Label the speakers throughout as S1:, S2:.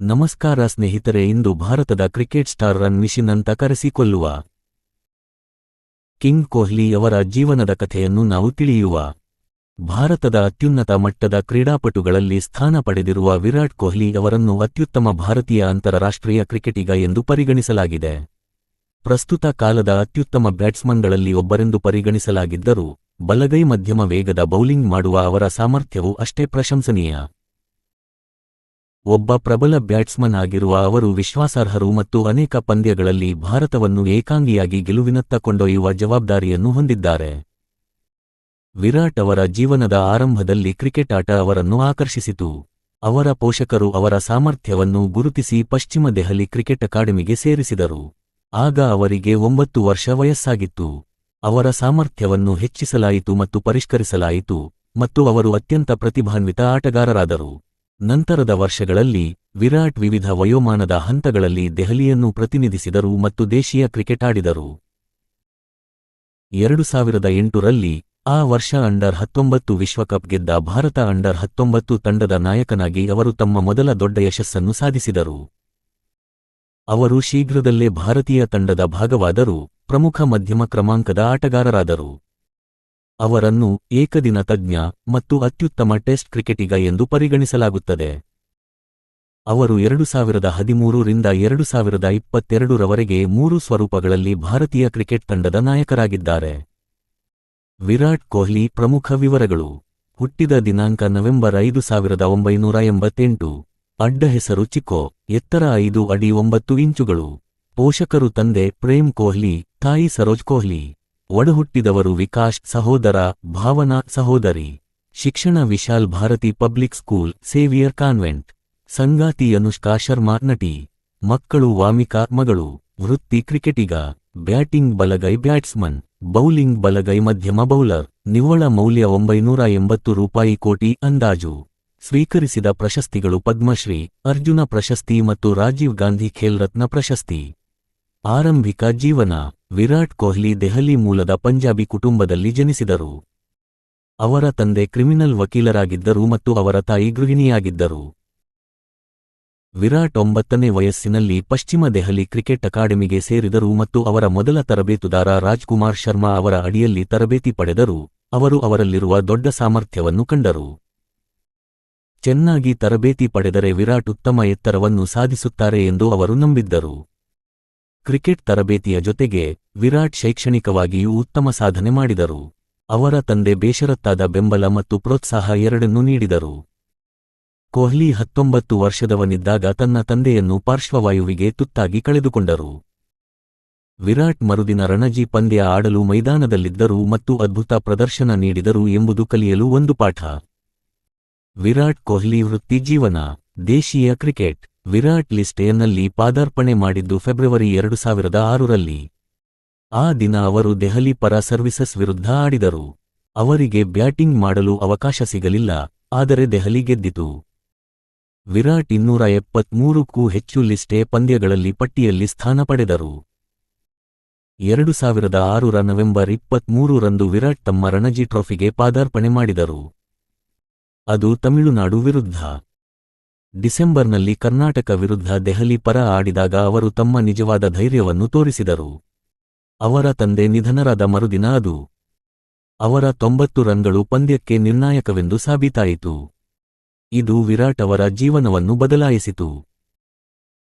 S1: ನಮಸ್ಕಾರ ಸ್ನೇಹಿತರೆ, ಇಂದು ಭಾರತದ ಕ್ರಿಕೆಟ್ ಸ್ಟಾರ್ ರನ್ ಮಿಷಿನ್ ಅಂತ ಕರೆಸಿಕೊಳ್ಳುವ ಕಿಂಗ್ ಕೊಹ್ಲಿ ಅವರ ಜೀವನದ ಕಥೆಯನ್ನು ನಾವು ತಿಳಿಯುವ. ಭಾರತದ ಅತ್ಯುನ್ನತ ಮಟ್ಟದ ಕ್ರೀಡಾಪಟುಗಳಲ್ಲಿ ಸ್ಥಾನ ಪಡೆದಿರುವ ವಿರಾಟ್ ಕೊಹ್ಲಿ ಅವರನ್ನು ಅತ್ಯುತ್ತಮ ಭಾರತೀಯ ಅಂತಾರಾಷ್ಟ್ರೀಯ ಕ್ರಿಕೆಟಿಗ ಎಂದು ಪರಿಗಣಿಸಲಾಗಿದೆ. ಪ್ರಸ್ತುತ ಕಾಲದ ಅತ್ಯುತ್ತಮ ಬ್ಯಾಟ್ಸ್ಮನ್ಗಳಲ್ಲಿ ಒಬ್ಬರೆಂದು ಪರಿಗಣಿಸಲಾಗಿದ್ದರೂ, ಬಲಗೈ ಮಧ್ಯಮ ವೇಗದ ಬೌಲಿಂಗ್ ಮಾಡುವ ಅವರ ಸಾಮರ್ಥ್ಯವು ಅಷ್ಟೇ ಪ್ರಶಂಸನೀಯ. ಒಬ್ಬ ಪ್ರಬಲ ಬ್ಯಾಟ್ಸ್ಮನ್ ಆಗಿರುವ ಅವರು ವಿಶ್ವಾಸಾರ್ಹರು ಮತ್ತು ಅನೇಕ ಪಂದ್ಯಗಳಲ್ಲಿ ಭಾರತವನ್ನು ಏಕಾಂಗಿಯಾಗಿ ಗೆಲುವಿನತ್ತ ಕೊಂಡೊಯ್ಯುವ ಜವಾಬ್ದಾರಿಯನ್ನು ಹೊಂದಿದ್ದಾರೆ. ವಿರಾಟ್ ಅವರ ಜೀವನದ ಆರಂಭದಲ್ಲಿ ಕ್ರಿಕೆಟ್ ಆಟ ಅವರನ್ನು ಆಕರ್ಷಿಸಿತು. ಅವರ ಪೋಷಕರು ಅವರ ಸಾಮರ್ಥ್ಯವನ್ನು ಗುರುತಿಸಿ ಪಶ್ಚಿಮ ದೆಹಲಿ ಕ್ರಿಕೆಟ್ ಅಕಾಡೆಮಿಗೆ ಸೇರಿಸಿದರು. ಆಗ ಅವರಿಗೆ ಒಂಬತ್ತು ವರ್ಷ ವಯಸ್ಸಾಗಿತ್ತು. ಅವರ ಸಾಮರ್ಥ್ಯವನ್ನು ಹೆಚ್ಚಿಸಲಾಯಿತು ಮತ್ತು ಪರಿಷ್ಕರಿಸಲಾಯಿತು ಮತ್ತು ಅವರು ಅತ್ಯಂತ ಪ್ರತಿಭಾನ್ವಿತ ಆಟಗಾರರಾದರು. ನಂತರದ ವರ್ಷಗಳಲ್ಲಿ ವಿರಾಟ್ ವಿವಿಧ ವಯೋಮಾನದ ಹಂತಗಳಲ್ಲಿ ದೆಹಲಿಯನ್ನು ಪ್ರತಿನಿಧಿಸಿದರು ಮತ್ತು ದೇಶೀಯ ಕ್ರಿಕೆಟ್ ಆಡಿದರು. ಎರಡು ಸಾವಿರದ ಎಂಟರಲ್ಲಿ ಆ ವರ್ಷ ಅಂಡರ್ ಹತ್ತೊಂಬತ್ತು ವಿಶ್ವಕಪ್ ಗೆದ್ದ ಭಾರತ ಅಂಡರ್ ಹತ್ತೊಂಬತ್ತು ತಂಡದ ನಾಯಕನಾಗಿ ಅವರು ತಮ್ಮ ಮೊದಲ ದೊಡ್ಡ ಯಶಸ್ಸನ್ನು ಸಾಧಿಸಿದರು. ಅವರು ಶೀಘ್ರದಲ್ಲೇ ಭಾರತೀಯ ತಂಡದ ಭಾಗವಾದರೂ ಪ್ರಮುಖ ಮಧ್ಯಮ ಕ್ರಮಾಂಕದ ಆಟಗಾರರಾದರು. ಅವರನ್ನು ಏಕದಿನ ತಜ್ಞ ಮತ್ತು ಅತ್ಯುತ್ತಮ ಟೆಸ್ಟ್ ಕ್ರಿಕೆಟಿಗ ಎಂದು ಪರಿಗಣಿಸಲಾಗುತ್ತದೆ. ಅವರು ಎರಡು ಸಾವಿರದ ಹದಿಮೂರು ರಿಂದ ಎರಡು ಸಾವಿರದ ಇಪ್ಪತ್ತೆರಡರವರೆಗೆ ಮೂರು ಸ್ವರೂಪಗಳಲ್ಲಿ ಭಾರತೀಯ ಕ್ರಿಕೆಟ್ ತಂಡದ ನಾಯಕರಾಗಿದ್ದಾರೆ. ವಿರಾಟ್ ಕೊಹ್ಲಿ ಪ್ರಮುಖ ವಿವರಗಳು. ಹುಟ್ಟಿದ ದಿನಾಂಕ ನವೆಂಬರ್ ಐದು ಸಾವಿರದ ಒಂಬೈನೂರ ಎಂಬತ್ತೆಂಟು. ಅಡ್ಡ ಹೆಸರು ಚಿಕ್ಕೋ, ಎತ್ತರ ಐದು ಅಡಿ ಒಂಬತ್ತು ಇಂಚುಗಳು. ಪೋಷಕರು ತಂದೆ ಪ್ರೇಮ್ ಕೊಹ್ಲಿ, ತಾಯಿ ಸರೋಜ್ ಕೊಹ್ಲಿ. ಒಡಹುಟ್ಟಿದವರು ವಿಕಾಶ್ ಸಹೋದರ, ಭಾವನಾ ಸಹೋದರಿ. ಶಿಕ್ಷಣ Vishal Bharati public school, Saviour Convent. ಸಂಗಾತಿ ಅನುಷ್ಕಾ ಶರ್ಮಾ ನಟಿ. ಮಕ್ಕಳು ವಾಮಿಕಾ, ಮಗಳು. ವೃತ್ತಿ ಕ್ರಿಕೆಟಿಗ. ಬ್ಯಾಟಿಂಗ್ ಬಲಗೈ ಬ್ಯಾಟ್ಸ್ಮನ್. ಬೌಲಿಂಗ್ ಬಲಗೈ ಮಧ್ಯಮ ಬೌಲರ್. ನಿವ್ವಳ ಮೌಲ್ಯ ಒಂಬೈನೂರ ಎಂಬತ್ತು ರೂಪಾಯಿ ಕೋಟಿ ಅಂದಾಜು. ಸ್ವೀಕರಿಸಿದ ಪ್ರಶಸ್ತಿಗಳು ಪದ್ಮಶ್ರೀ, ಅರ್ಜುನ ಪ್ರಶಸ್ತಿ ಮತ್ತು ರಾಜೀವ್ ಗಾಂಧಿ ಖೇಲ್ ರತ್ನ ಪ್ರಶಸ್ತಿ. ಆರಂಭಿಕ ಜೀವನ. ವಿರಾಟ್ ಕೊಹ್ಲಿ ದೆಹಲಿ ಮೂಲದ ಪಂಜಾಬಿ ಕುಟುಂಬದಲ್ಲಿ ಜನಿಸಿದರು. ಅವರ ತಂದೆ ಕ್ರಿಮಿನಲ್ ವಕೀಲರಾಗಿದ್ದರು ಮತ್ತು ಅವರ ತಾಯಿ ಗೃಹಿಣಿಯಾಗಿದ್ದರು. ವಿರಾಟ್ ಒಂಬತ್ತನೇ ವಯಸ್ಸಿನಲ್ಲಿ ಪಶ್ಚಿಮ ದೆಹಲಿ ಕ್ರಿಕೆಟ್ ಅಕಾಡೆಮಿಗೆ ಸೇರಿದರು ಮತ್ತು ಅವರ ಮೊದಲ ತರಬೇತುದಾರ ರಾಜ್ಕುಮಾರ್ ಶರ್ಮಾ ಅವರ ಅಡಿಯಲ್ಲಿ ತರಬೇತಿ ಪಡೆದರು. ಅವರು ಅವರಲ್ಲಿರುವ ದೊಡ್ಡ ಸಾಮರ್ಥ್ಯವನ್ನು ಕಂಡರು. ಚೆನ್ನಾಗಿ ತರಬೇತಿ ಪಡೆದರೆ ವಿರಾಟ್ ಉತ್ತಮ ಎತ್ತರವನ್ನು ಸಾಧಿಸುತ್ತಾರೆ ಎಂದು ಅವರು ನಂಬಿದ್ದರು. ಕ್ರಿಕೆಟ್ ತರಬೇತಿಯ ಜೊತೆಗೆ ವಿರಾಟ್ ಶೈಕ್ಷಣಿಕವಾಗಿಯೂ ಉತ್ತಮ ಸಾಧನೆ ಮಾಡಿದರು. ಅವರ ತಂದೆ ಬೇಷರತ್ತಾದ ಬೆಂಬಲ ಮತ್ತು ಪ್ರೋತ್ಸಾಹ ಎರಡನ್ನೂ ನೀಡಿದರು. ಕೊಹ್ಲಿ ಹತ್ತೊಂಬತ್ತು ವರ್ಷದವನಿದ್ದಾಗ ತನ್ನ ತಂದೆಯನ್ನು ಪಾರ್ಶ್ವವಾಯುವಿಗೆ ತುತ್ತಾಗಿ ಕಳೆದುಕೊಂಡರು. ವಿರಾಟ್ ಮರುದಿನ ರಣಜಿ ಪಂದ್ಯ ಆಡಲು ಮೈದಾನದಲ್ಲಿದ್ದರು ಮತ್ತು ಅದ್ಭುತ ಪ್ರದರ್ಶನ ನೀಡಿದರು ಎಂಬುದು ಕಲಿಯಲು ಒಂದು ಪಾಠ. ವಿರಾಟ್ ಕೊಹ್ಲಿ ವೃತ್ತಿ ಜೀವನ, ದೇಶೀಯ ಕ್ರಿಕೆಟ್. ವಿರಾಟ್ ಲಿಸ್ಟ್ ಎನ್ನಲ್ಲಿ ಪಾದಾರ್ಪಣೆ ಮಾಡಿದ್ದು ಫೆಬ್ರವರಿ ಎರಡು ಸಾವಿರದ ಆರರಲ್ಲಿ. ಆ ದಿನ ಅವರು ದೆಹಲಿ ಪರ ಸರ್ವಿಸಸ್ ವಿರುದ್ಧ ಆಡಿದರು. ಅವರಿಗೆ ಬ್ಯಾಟಿಂಗ್ ಮಾಡಲು ಅವಕಾಶ ಸಿಗಲಿಲ್ಲ, ಆದರೆ ದೆಹಲಿ ಗೆದ್ದಿತು. ವಿರಾಟ್ ಇನ್ನೂರ ಎಪ್ಪತ್ಮೂರಕ್ಕೂ ಹೆಚ್ಚು ಲಿಸ್ಟೆ ಪಂದ್ಯಗಳಲ್ಲಿ ಪಟ್ಟಿಯಲ್ಲಿ ಸ್ಥಾನ ಪಡೆದರು. ಎರಡು ಸಾವಿರದ ಆರರ ನವೆಂಬರ್ ಇಪ್ಪತ್ಮೂರರಂದು ವಿರಾಟ್ ತಮ್ಮ ರಣಜಿ ಟ್ರೋಫಿಗೆ ಪಾದಾರ್ಪಣೆ ಮಾಡಿದರು. ಅದು ತಮಿಳುನಾಡು ವಿರುದ್ಧ. ಡಿಸೆಂಬರ್ನಲ್ಲಿ ಕರ್ನಾಟಕ ವಿರುದ್ಧ ದೆಹಲಿ ಪರ ಆಡಿದಾಗ ಅವರು ತಮ್ಮ ನಿಜವಾದ ಧೈರ್ಯವನ್ನು ತೋರಿಸಿದರು. ಅವರ ತಂದೆ ನಿಧನರಾದ ಮರುದಿನ ಅದು. ಅವರ ತೊಂಬತ್ತು ರನ್ಗಳು ಪಂದ್ಯಕ್ಕೆ ನಿರ್ಣಾಯಕವೆಂದು ಸಾಬೀತಾಯಿತು. ಇದು ವಿರಾಟ್ ಅವರ ಜೀವನವನ್ನು ಬದಲಾಯಿಸಿತು.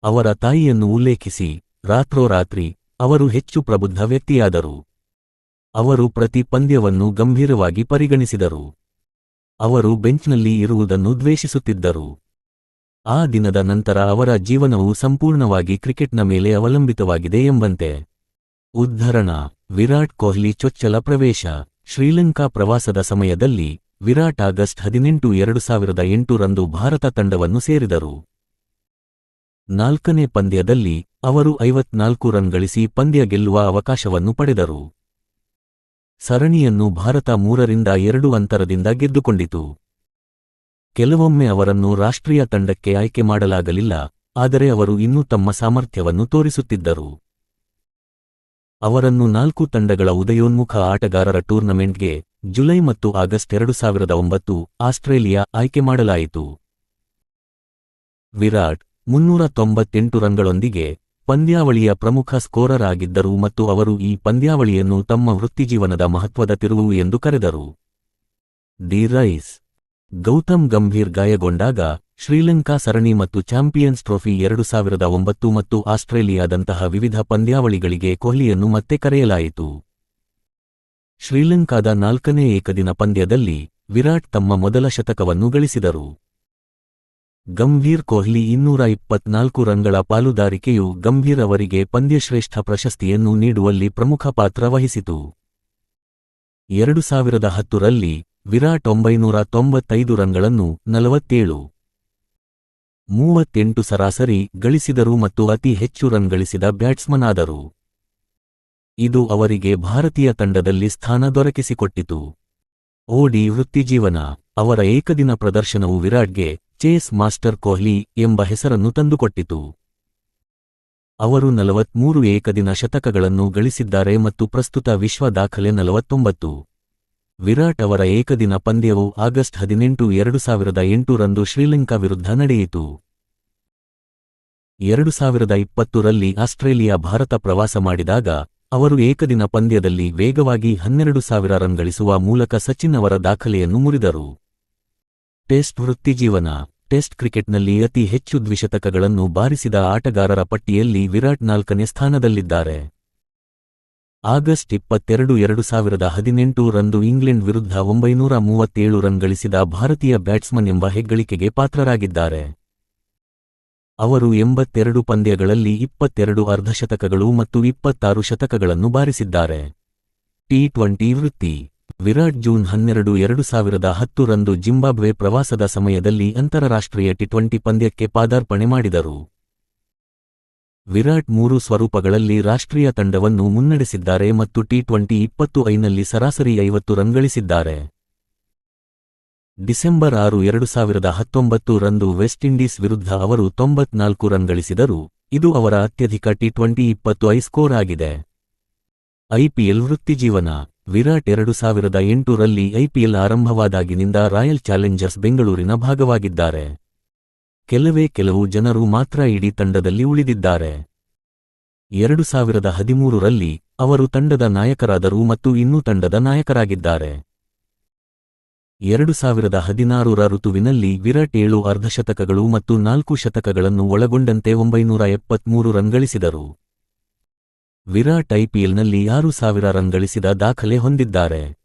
S1: ಅವರ ತಾಯಿಯನ್ನು ಉಲ್ಲೇಖಿಸಿ, ರಾತ್ರೋರಾತ್ರಿ ಅವರು ಹೆಚ್ಚು ಪ್ರಬುದ್ಧ ವ್ಯಕ್ತಿಯಾದರು. ಅವರು ಪ್ರತಿ ಪಂದ್ಯವನ್ನು ಗಂಭೀರವಾಗಿ ಪರಿಗಣಿಸಿದರು. ಅವರು ಬೆಂಚ್ನಲ್ಲಿ ಇರುವುದನ್ನು ದ್ವೇಷಿಸುತ್ತಿದ್ದರು. ಆ ದಿನದ ನಂತರ ಅವರ ಜೀವನವು ಸಂಪೂರ್ಣವಾಗಿ ಕ್ರಿಕೆಟ್ನ ಮೇಲೆ ಅವಲಂಬಿತವಾಗಿದೆ ಎಂಬಂತೆ. ಉದ್ಧರಣ, ವಿರಾಟ್ ಕೊಹ್ಲಿ ಚೊಚ್ಚಲ ಪ್ರವೇಶ, ಶ್ರೀಲಂಕಾ ಪ್ರವಾಸದ ಸಮಯದಲ್ಲಿ ವಿರಾಟ್ ಆಗಸ್ಟ್ ಹದಿನೆಂಟು ಎರಡು ಸಾವಿರದ ಎಂಟರಂದು ಭಾರತ ತಂಡವನ್ನು ಸೇರಿದರು. ನಾಲ್ಕನೇ ಪಂದ್ಯದಲ್ಲಿ ಅವರು ಐವತ್ನಾಲ್ಕು ರನ್ ಗಳಿಸಿ ಪಂದ್ಯ ಗೆಲ್ಲುವ ಅವಕಾಶವನ್ನು ಪಡೆದರು. ಸರಣಿಯನ್ನು ಭಾರತ ಮೂರರಿಂದ ಎರಡು ಅಂತರದಿಂದ ಗೆದ್ದುಕೊಂಡಿತು. ಕೆಲವೊಮ್ಮೆ ಅವರನ್ನು ರಾಷ್ಟ್ರೀಯ ತಂಡಕ್ಕೆ ಆಯ್ಕೆ ಮಾಡಲಾಗಲಿಲ್ಲ, ಆದರೆ ಅವರು ಇನ್ನೂ ತಮ್ಮ ಸಾಮರ್ಥ್ಯವನ್ನು ತೋರಿಸುತ್ತಿದ್ದರು. ಅವರನ್ನು ನಾಲ್ಕು ತಂಡಗಳ ಉದಯೋನ್ಮುಖ ಆಟಗಾರರ ಟೂರ್ನಮೆಂಟ್ಗೆ ಜುಲೈ ಮತ್ತು ಆಗಸ್ಟ್ ಎರಡು ಸಾವಿರದ ಒಂಬತ್ತು ಆಸ್ಟ್ರೇಲಿಯಾ ಆಯ್ಕೆ ಮಾಡಲಾಯಿತು. ವಿರಾಟ್ ಮುನ್ನೂರ ತೊಂಬತ್ತೆಂಟು ರನ್ಗಳೊಂದಿಗೆ ಪಂದ್ಯಾವಳಿಯ ಪ್ರಮುಖ ಸ್ಕೋರರ್ ಆಗಿದ್ದರು ಮತ್ತು ಅವರು ಈ ಪಂದ್ಯಾವಳಿಯನ್ನು ತಮ್ಮ ವೃತ್ತಿಜೀವನದ ಮಹತ್ವದ ತಿರುವು ಎಂದು ಕರೆದರು. ದಿ ರೈಸ್ ಗೌತಮ್ ಗಂಭೀರ್ ಗಾಯಗೊಂಡಾಗ, ಶ್ರೀಲಂಕಾ ಸರಣಿ ಮತ್ತು ಚಾಂಪಿಯನ್ಸ್ ಟ್ರೋಫಿ ಎರಡು ಸಾವಿರದ ಒಂಬತ್ತು ಮತ್ತು ಆಸ್ಟ್ರೇಲಿಯಾದಂತಹ ವಿವಿಧ ಪಂದ್ಯಾವಳಿಗಳಿಗೆ ಕೊಹ್ಲಿಯನ್ನು ಮತ್ತೆ ಕರೆಯಲಾಯಿತು. ಶ್ರೀಲಂಕಾದ ನಾಲ್ಕನೇ ಏಕದಿನ ಪಂದ್ಯದಲ್ಲಿ ವಿರಾಟ್ ತಮ್ಮ ಮೊದಲ ಶತಕವನ್ನು ಗಳಿಸಿದರು. ಗಂಭೀರ್ ಕೊಹ್ಲಿ ಇನ್ನೂರ ಇಪ್ಪತ್ನಾಲ್ಕು ರನ್ಗಳ ಪಾಲುದಾರಿಕೆಯು ಗಂಭೀರ್ ಅವರಿಗೆ ಪಂದ್ಯಶ್ರೇಷ್ಠ ಪ್ರಶಸ್ತಿಯನ್ನು ನೀಡುವಲ್ಲಿ ಪ್ರಮುಖ ಪಾತ್ರ ವಹಿಸಿತು. ಎರಡು ಸಾವಿರದ ಹತ್ತರಲ್ಲಿ ವಿರಾಟ್ ಒಂಬೈನೂರ ತೊಂಬತ್ತೈದು ರನ್ಗಳನ್ನು ನಲವತ್ತೇಳು. ಮೂವತ್ತೆಂಟು ಸರಾಸರಿ ಗಳಿಸಿದರು ಮತ್ತು ಅತಿ ಹೆಚ್ಚು ರನ್ ಗಳಿಸಿದ ಬ್ಯಾಟ್ಸ್ಮನ್ ಆದರು ಇದು ಅವರಿಗೆ ಭಾರತೀಯ ತಂಡದಲ್ಲಿ ಸ್ಥಾನ ದೊರಕಿಸಿಕೊಟ್ಟಿತು. ಓಡಿ ವೃತ್ತಿಜೀವನ, ಅವರ ಏಕದಿನ ಪ್ರದರ್ಶನವು ವಿರಾಟ್ಗೆ ಚೇಸ್ ಮಾಸ್ಟರ್ ಕೊಹ್ಲಿ ಎಂಬ ಹೆಸರನ್ನು ತಂದುಕೊಟ್ಟಿತು. ಅವರು ನಲವತ್ಮೂರು ಏಕದಿನ ಶತಕಗಳನ್ನು ಗಳಿಸಿದ್ದಾರೆ ಮತ್ತು ಪ್ರಸ್ತುತ ವಿಶ್ವ ದಾಖಲೆ ನಲವತ್ತೊಂಬತ್ತು. ವಿರಾಟ್ ಅವರ ಏಕದಿನ ಪಂದ್ಯವು ಆಗಸ್ಟ್ ಹದಿನೆಂಟು ಎರಡು ಸಾವಿರದ ಎಂಟರಂದು ಶ್ರೀಲಂಕಾ ವಿರುದ್ಧ ನಡೆಯಿತು. ಎರಡು ಸಾವಿರದ ಇಪ್ಪತ್ತರಲ್ಲಿ ಆಸ್ಟ್ರೇಲಿಯಾ ಭಾರತ ಪ್ರವಾಸ ಮಾಡಿದಾಗ, ಅವರು ಏಕದಿನ ಪಂದ್ಯದಲ್ಲಿ ವೇಗವಾಗಿ ಹನ್ನೆರಡು ಸಾವಿರ ರನ್ ಗಳಿಸುವ ಮೂಲಕ ಸಚಿನ್ ಅವರ ದಾಖಲೆಯನ್ನು ಮುರಿದರು. ಟೆಸ್ಟ್ ವೃತ್ತಿಜೀವನ, ಟೆಸ್ಟ್ ಕ್ರಿಕೆಟ್ನಲ್ಲಿ ಅತಿ ಹೆಚ್ಚು ದ್ವಿಶತಕಗಳನ್ನು ಬಾರಿಸಿದ ಆಟಗಾರರ ಪಟ್ಟಿಯಲ್ಲಿ ವಿರಾಟ್ ನಾಲ್ಕನೇ ಸ್ಥಾನದಲ್ಲಿದ್ದಾರೆ. ಆಗಸ್ಟ್ ಇಪ್ಪತ್ತೆರಡು, ಎರಡು ಸಾವಿರದ ಹದಿನೆಂಟು ರಂದು ಇಂಗ್ಲೆಂಡ್ ವಿರುದ್ಧ ಒಂಬೈನೂರ ಮೂವತ್ತೇಳು ರನ್ ಗಳಿಸಿದ ಭಾರತೀಯ ಬ್ಯಾಟ್ಸ್ಮನ್ ಎಂಬ ಹೆಗ್ಗಳಿಕೆಗೆ ಪಾತ್ರರಾಗಿದ್ದಾರೆ. ಅವರು ಎಂಬತ್ತೆರಡು ಪಂದ್ಯಗಳಲ್ಲಿ ಇಪ್ಪತ್ತೆರಡು ಅರ್ಧಶತಕಗಳು ಮತ್ತು ಇಪ್ಪತ್ತಾರು ಶತಕಗಳನ್ನು ಬಾರಿಸಿದ್ದಾರೆ. ಟಿ ಟ್ವೆಂಟಿ ವೃತ್ತಿ. ವಿರಾಟ್ ಜೂನ್ ಹನ್ನೆರಡು, ಎರಡು ಸಾವಿರದ ಹತ್ತು ರಂದು ಜಿಂಬಾಬ್ವೆ ಪ್ರವಾಸದ ಸಮಯದಲ್ಲಿ ಅಂತಾರಾಷ್ಟ್ರೀಯ ಟಿ ಟ್ವೆಂಟಿ ಪಂದ್ಯಕ್ಕೆ ಪಾದಾರ್ಪಣೆ ಮಾಡಿದರು. ವಿರಾಟ್ ಮೂರು ಸ್ವರೂಪಗಳಲ್ಲಿ ರಾಷ್ಟ್ರೀಯ ತಂಡವನ್ನು ಮುನ್ನಡೆಸಿದ್ದಾರೆ ಮತ್ತು ಟಿ ಟ್ವೆಂಟಿ ಇಪ್ಪತ್ತು ಐನಲ್ಲಿ ಸರಾಸರಿ ಐವತ್ತು ರನ್ ಗಳಿಸಿದ್ದಾರೆ ಡಿಸೆಂಬರ್ ಆರು, ಎರಡು ಸಾವಿರದ ಹತ್ತೊಂಬತ್ತು ರಂದು ವೆಸ್ಟ್ ಇಂಡೀಸ್ ವಿರುದ್ಧ ಅವರು ತೊಂಬತ್ನಾಲ್ಕು ರನ್ ಗಳಿಸಿದರು ಇದು ಅವರ ಅತ್ಯಧಿಕ ಟಿ ಟ್ವೆಂಟಿ ಇಪ್ಪತ್ತು ಐ ಸ್ಕೋರ್ ಆಗಿದೆ. ಐಪಿಎಲ್ ವೃತ್ತಿಜೀವನ. ವಿರಾಟ್ ಎರಡು ಸಾವಿರದ ಎಂಟು ರಲ್ಲಿ ಐಪಿಎಲ್ ಆರಂಭವಾದಾಗಿನಿಂದ ರಾಯಲ್ ಚಾಲೆಂಜರ್ಸ್ ಬೆಂಗಳೂರಿನ ಭಾಗವಾಗಿದ್ದಾರೆ. ಕೆಲವೇ ಕೆಲವು ಜನರು ಮಾತ್ರ ಇಡೀ ತಂಡದಲ್ಲಿ ಉಳಿದಿದ್ದಾರೆ. ಎರಡು ಸಾವಿರದ ಹದಿಮೂರರಲ್ಲಿ ಅವರು ತಂಡದ ನಾಯಕರಾದರು ಮತ್ತು ಇನ್ನೂ ತಂಡದ ನಾಯಕರಾಗಿದ್ದಾರೆ. ಎರಡು ಸಾವಿರದ ಹದಿನಾರರ ಋತುವಿನಲ್ಲಿ ವಿರಾಟ್ ಏಳು ಅರ್ಧಶತಕಗಳು ಮತ್ತು ನಾಲ್ಕು ಶತಕಗಳನ್ನು ಒಳಗೊಂಡಂತೆ ಒಂಬೈನೂರ ಎಪ್ಪತ್ಮೂರು ರನ್ ಗಳಿಸಿದರು. ವಿರಾಟ್ ಐಪಿಎಲ್ನಲ್ಲಿ ಆರು ಸಾವಿರ ರನ್ ಗಳಿಸಿದ ದಾಖಲೆ ಹೊಂದಿದ್ದಾರೆ.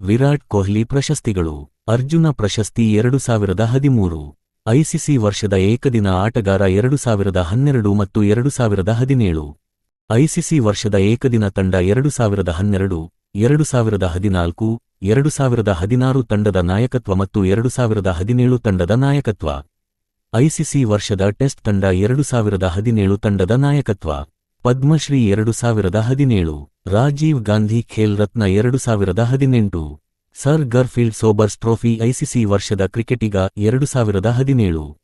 S1: ವಿರಾಟ್ ಕೊಹ್ಲಿ ಪ್ರಶಸ್ತಿಗಳು, ಅರ್ಜುನ ಪ್ರಶಸ್ತಿ ಎರಡು ಸಾವಿರದ ಹದಿಮೂರು. ಐಸಿಸಿ ವರ್ಷದ ಏಕದಿನ ಆಟಗಾರ ಎರಡು ಸಾವಿರದ ಹನ್ನೆರಡು ಮತ್ತು ಎರಡು ಸಾವಿರದ ಹದಿನೇಳು. ಐಸಿಸಿ ವರ್ಷದ ಏಕದಿನ ತಂಡ ಎರಡು ಸಾವಿರದ ಹನ್ನೆರಡು, ಎರಡು ಸಾವಿರದ ಹದಿನಾಲ್ಕು, ಎರಡು ಸಾವಿರದ ಹದಿನಾರು ತಂಡದ ನಾಯಕತ್ವ ಮತ್ತು ಎರಡು ಸಾವಿರದ ಹದಿನೇಳು ತಂಡದ ನಾಯಕತ್ವ. ಐಸಿಸಿ ವರ್ಷದ ಟೆಸ್ಟ್ ತಂಡ ಎರಡು ಸಾವಿರದ ಹದಿನೇಳು ತಂಡದ ನಾಯಕತ್ವ. ಪದ್ಮಶ್ರೀ ಎರಡು ಸಾವಿರದ ಹದಿನೇಳು, ರಾಜೀವ್ ಗಾಂಧಿ ಖೇಲ್ ರತ್ನ ಎರಡು ಸಾವಿರದ ಹದಿನೆಂಟು. Sir Garfield Sobers trophy ICC ವರ್ಷದ ಕ್ರಿಕೆಟಿಗ ಎರಡು ಸಾವಿರದ ಹದಿನೇಳು.